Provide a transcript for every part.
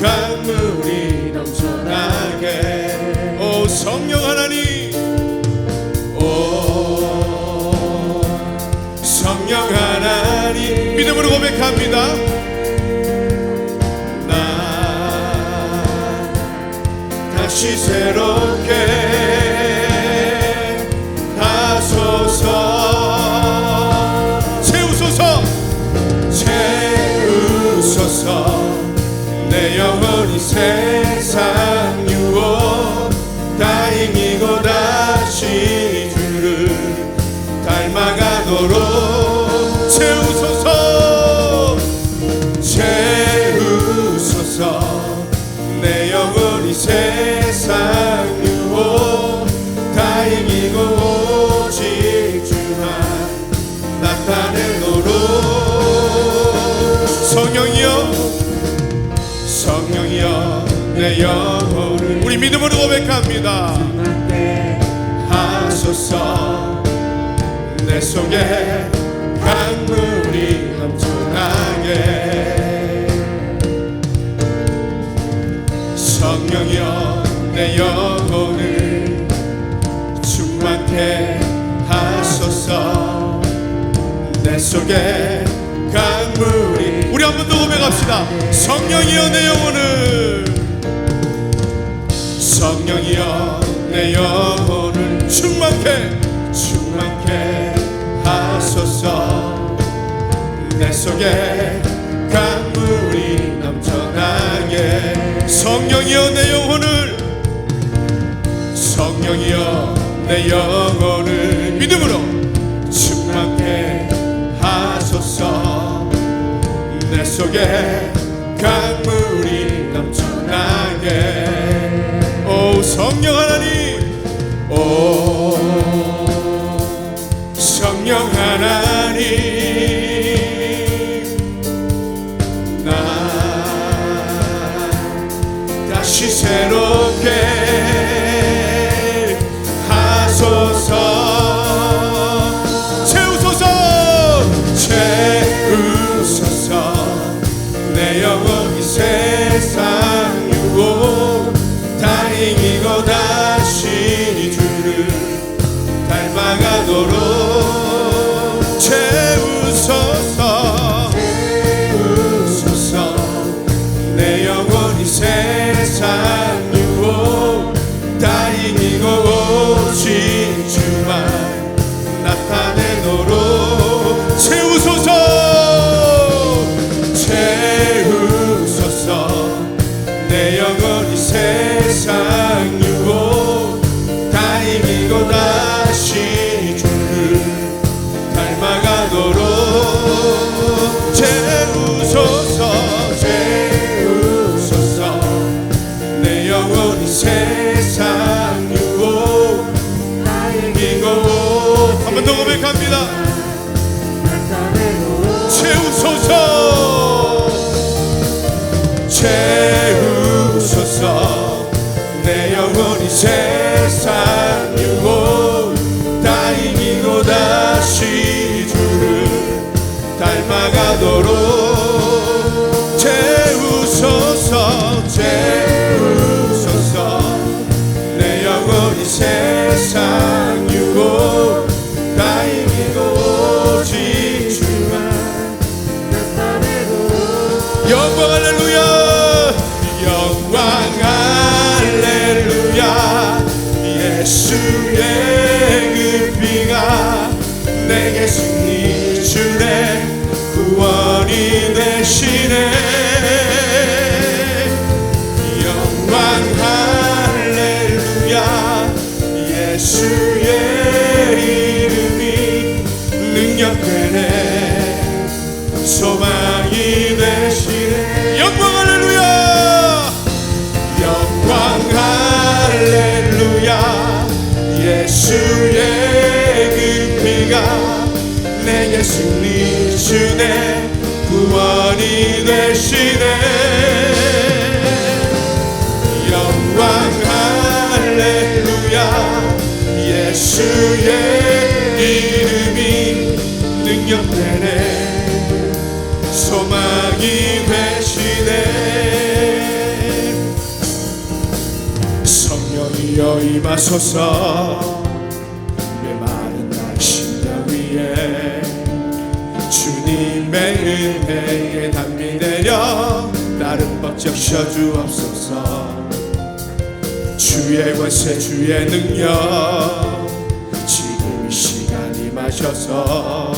강물이 넘쳐나게. 오 성령 하나님. 오 성령 하나님. 믿음으로 고백합니다. 나 다시 새롭게 고백합니다. 하소서 내 속에 강물이 넘쳐나게. 성령이여 내 영혼을 충만케 하소서. 내 속에 강물이 우리 한 번 더 고백합시다. 성령이여 내 영혼을 성령이여 내 영혼을 충만케 충만케 하소서. 내 속에 강물이 넘쳐나게. 성령이여 내 영혼을. 성령이여 내 영혼을 믿음으로 충만케 하소서. 내 속에 고백합니다. 채우소서 채 영광 할렐루야. 영광 할렐루야. 예수 네가 내게 승리 주네 구원이 되시네. 영광 할렐루야 예수의 이름이 능력되네. 소망이 되시네. 성령이여 임하소서. 적 쉬어주옵소서 주의 권세 주의 능력 지금 이 시간이 마셔서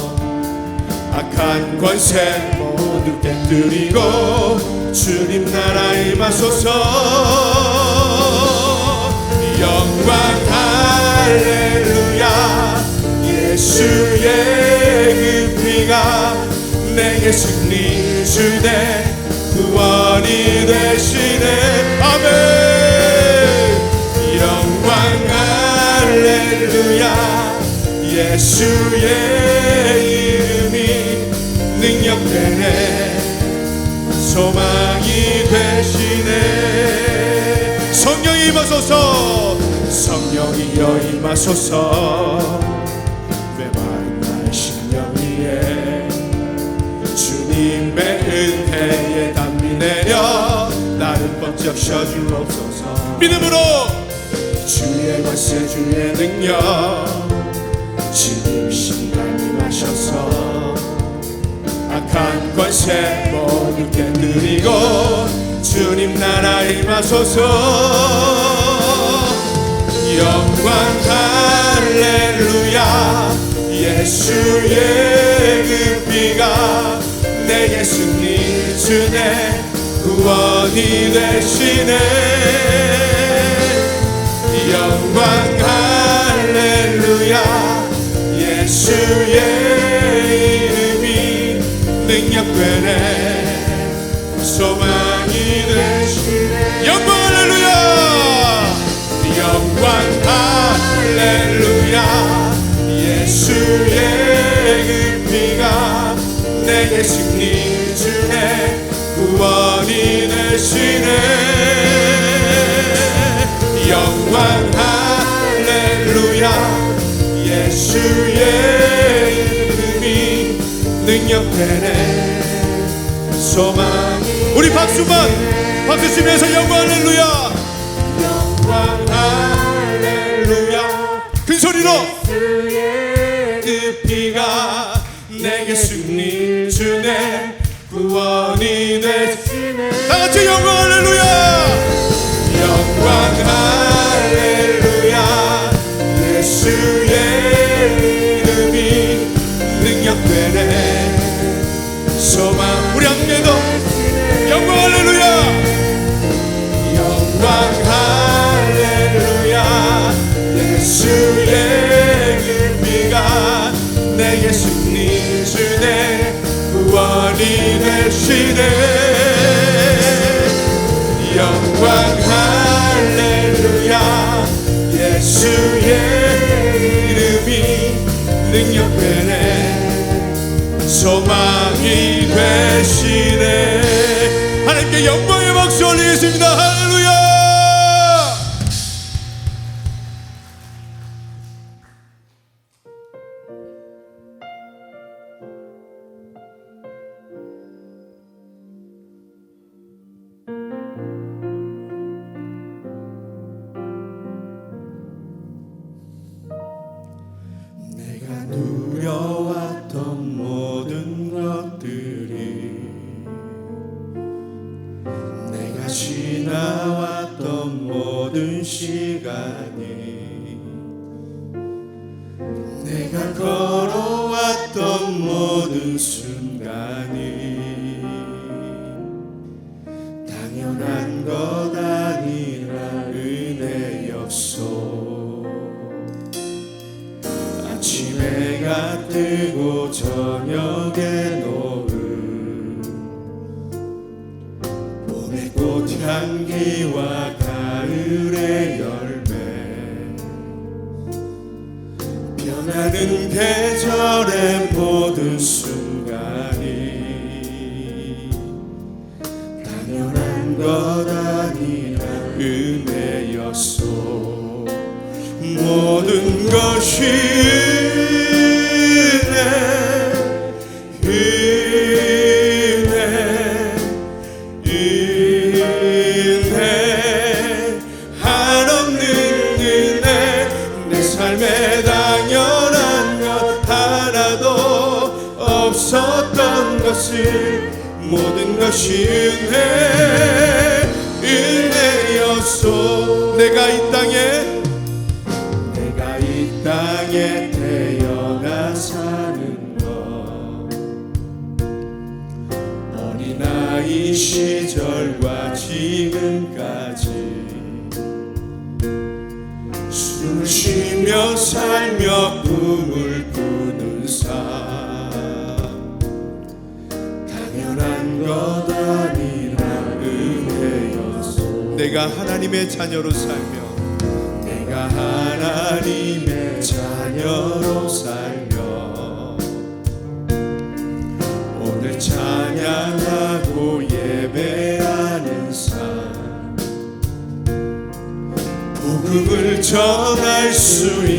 악한 권세 모두 깨뜨리고 주님 나라 임하소서. 영광 할렐루야. 예수의 그 피가 내게 승리 주네 구원이 되시네. 아멘. 영광 할렐루야. 예수의 이름이 능력되네. 소망이 되시네. 성령이 임하소서. 성령이여 임하소서 번쩍 쉬어주옵소서 믿음으로 주의 권세 주의 능력 지금 이 시간이 마셔서 악한 권세 모두 깨뜨리고 주님 나라 임하소서. 영광 할렐루야. 예수의 그 피가 내게 승리 주네 이 되시네. 영광 할렐루야. 예수의 이름이 능력되네. 소망이 되시네. 영광 할렐루야. 영광 할렐루야. 예수의 그 피가 내게 승리 주네. 구원이 되시네. 영광 할렐루야. 예수의 이름이 능력되네. 소망 우리 박수만 박수 치면서 영광 할렐루야. 영광 할렐루야. 큰 소리로. 그 피가 내게 승리 주네. 구원 함께도 영광 할렐루야. 영광 할렐루야. 예수의 그 피가 내게 승리 주네. 구원이 되시네. 영광 할렐루야. 예수의 이름이 능력 되네. 소망이 되시네. 하나님께 영광 은혜였소 아침 해가 뜨고 저녁에 것이 은혜 은혜였소. 내가 이 땅에 내가 하나님의 자녀로 살며 내가 하나님의 자녀로 살며 오늘 찬양하고 예배하는 삶 복음을 전할 수 있는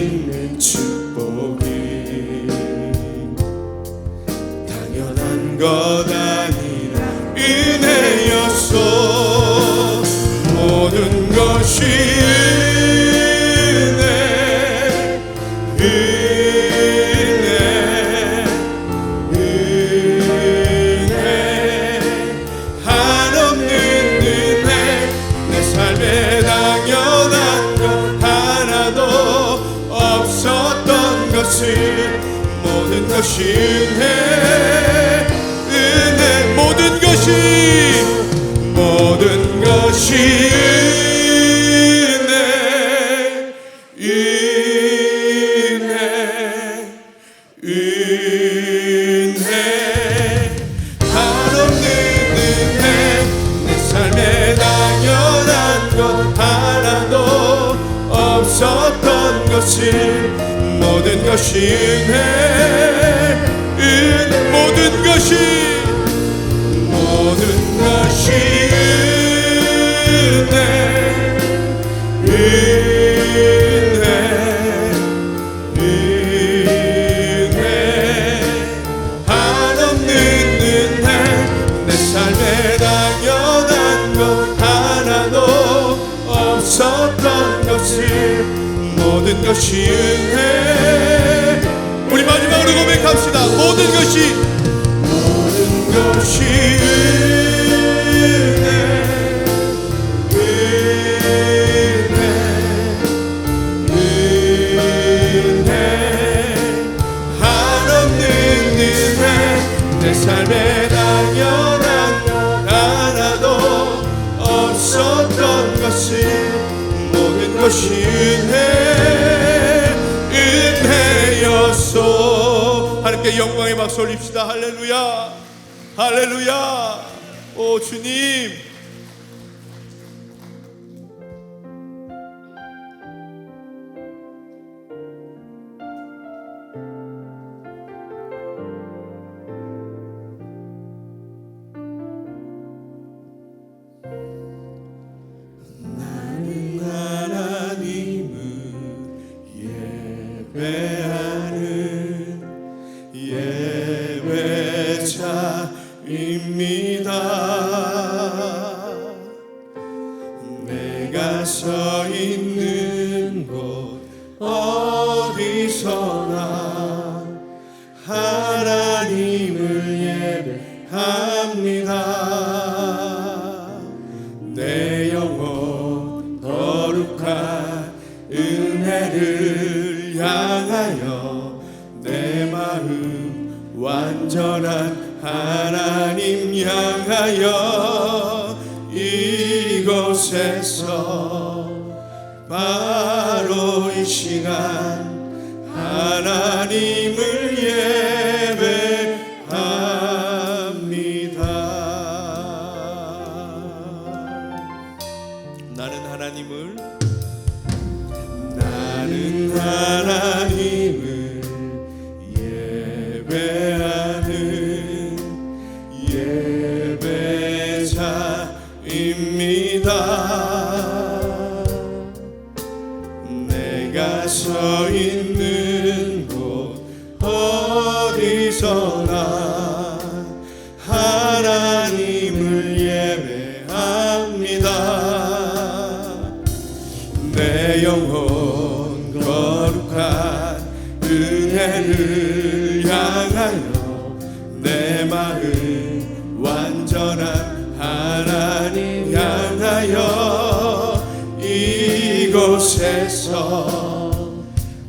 모든 것이 은혜 것이 은혜. 우리 마지막으로 고백합시다. 모든 것이 모든 것이 영광의 박수 올립시다. 할렐루야. 할렐루야. 오 주님. Deus.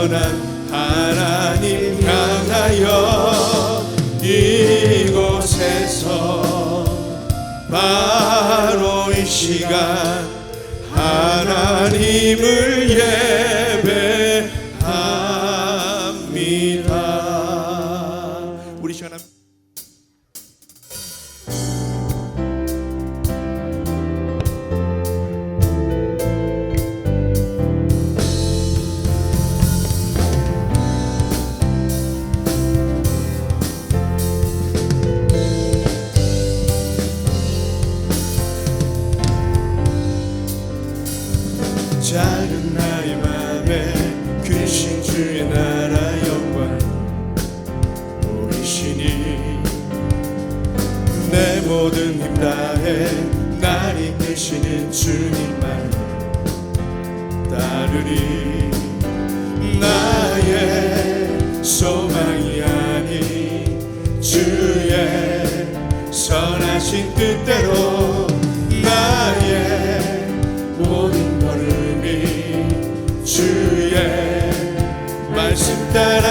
선한 하나님 향하여 이곳에서 바로 이 시간 Süper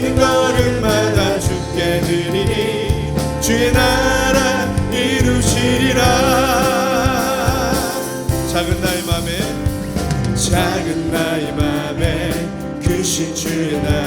걸음이는 걸음마다 주께 드리니 주의 나라 이루시리라. 작은 나의 맘에 작은 나의 맘에 그신 주의 나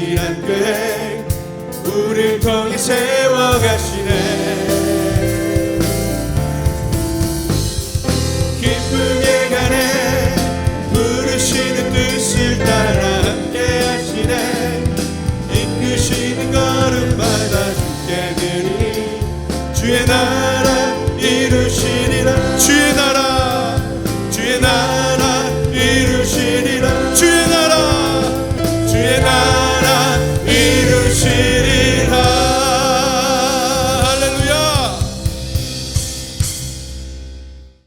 신실한 꽤 우릴 통해 세워가시네